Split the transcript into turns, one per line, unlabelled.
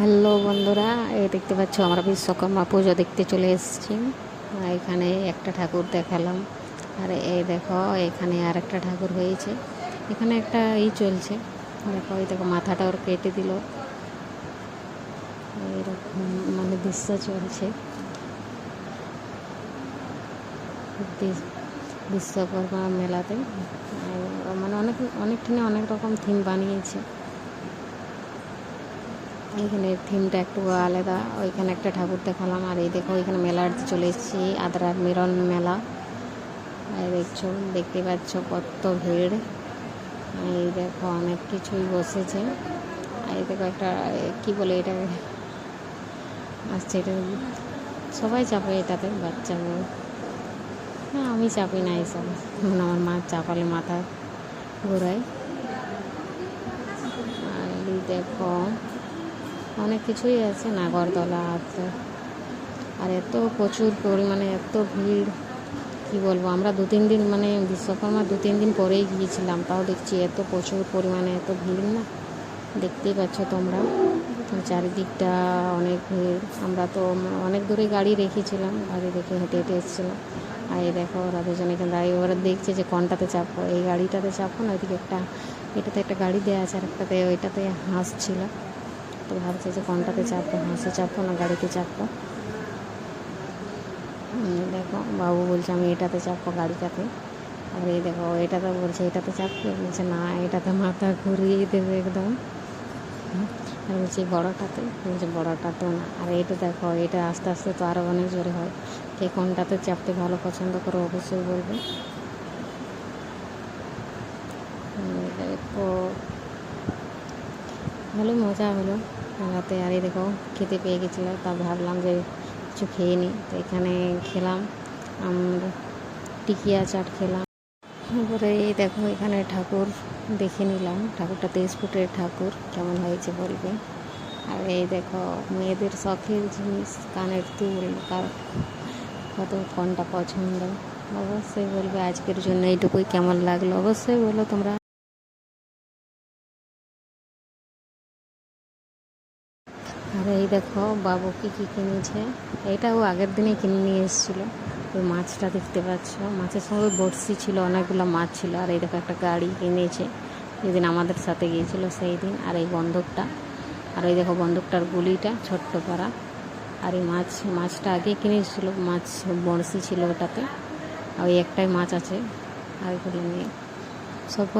Hello বন্ধুরা, এই দেখতে পাচ্ছ আমরা বিশ্বকর্মা পুজো দেখতে চলে এসেছি। এখানে একটা ঠাকুর দেখালাম। আর এই দেখো, এখানে আর একটা ঠাকুর হয়েছে। এখানে একটা ই চলছে। দেখো, এই দেখো, মাথাটা ওর কেটে দিল। এরকম মানে দৃশ্য চলছে। বিশ্বকর্মা মেলাতে। মানে অনেক, অনেকখানে অনেক রকম থিম বানিয়েছে। এইখানে থিমটা একটু আলাদা। ওইখানে একটা ঠাকুর দেখালাম, আর এই দেখো এখানে মেলার চলে এসেছি আদ্রার মিলন মেলা। দেখছ দেখতে পাচ্ছ কত ভিড়। এই দেখো অনেক কিছুই বসেছে। আর এই দেখো একটা কি বলে এটা? আসছে এটা, সবাই চাপে এটাতে বাচ্চা হ্যাঁ আমি চাপি না এইসব মানে আমার মা চাপালে মাথা ঘোরায়। আর দেখো অনেক কিছুই আছে, নাগরদোলা আছে। আর এত প্রচুর পরিমাণে, এত ভিড়, কি বলব? আমরা দু তিন দিন মানে বিশ্বকর্মা দু তিন দিন পরেই গিয়েছিলাম, তাও দেখছি এত প্রচুর পরিমাণে, এত ভিড় না? দেখতেই পাচ্ছ তোমরা। চারিদিকটা অনেক ভিড়। আমরা তো অনেক দূরে গাড়ি রেখেছিলাম, গাড়ি রেখে হেঁটে হেঁটে এসেছিলাম। আর এই দেখো ওরা দুজনে দাঁড়িয়ে, ওরা দেখছে যে কোনটাতে চাপবো। এই গাড়িটাতে চাপো না, ওইদিকে একটা, এটাতে একটা গাড়ি দেওয়া আছে, আর একটাতে ওইটাতে হাঁস ছিল তো ভাবছে যে কোনটাতে চাপবো? হাঁসে চাপবো না গাড়িতে চাপবো? দেখো, বাবু বলছে, আমি এটাতে চাপবো গাড়িটাতে। আর এই দেখো এটাতে বলছে, এটাতে চাপবো? বলছে, না, এটাতে মাথা ঘুরিয়ে দেবে একদম। আর বলছি বড়োটাতে? বলছে, বড়োটাতেও না। আর এটা দেখো, এটা আস্তে আস্তে তো আরও অনেক জোরে হয়। কে কোনটাতে চাপতে ভালো পছন্দ করো অবশ্যই বলবে। ভালো মজা হলো। মেলাতে আর এই দেখো খেতে পেয়ে গেছিল, তা ভাবলাম যে কিছু খেয়ে নিই তো এখানে খেলাম টিকিয়া চাট খেলাম। তারপরে এই দেখো এখানে ঠাকুর দেখে নিলাম, ঠাকুরটা তেইশ ফুটের ঠাকুর, কেমন হয়েছে বলবে? আর এই দেখো মেয়েদের শখের জিনিস, কানের দুল কার কত কোনটা পছন্দ। অবশ্যই বলবে আজকের জন্য এইটুকুই, কেমন লাগল? অবশ্যই বলো তোমরা। আর এই দেখো, বাবু কি কি কিনেছে? এটা ও আগের দিনে কিনে নিয়ে এসেছিল। ওই মাছটা দেখতে পাচ্ছ? মাছের সঙ্গে বড়শি ছিল, অনেকগুলো মাছ ছিল। আর এই দেখো একটা গাড়ি কিনেছে। যেদিন আমাদের সাথে গিয়েছিল সেই দিন। আর এই বন্দুকটা, আর এই দেখো বন্দুকটার গুলিটা, ছোট্ট পাড়া। আর এই মাছ, মাছটা আগে কিনে এসেছিল, মাছ বড়শি ছিল ওটাতে। আর ওই একটাই মাছ আছে। আর এগুলো নিয়ে সবাই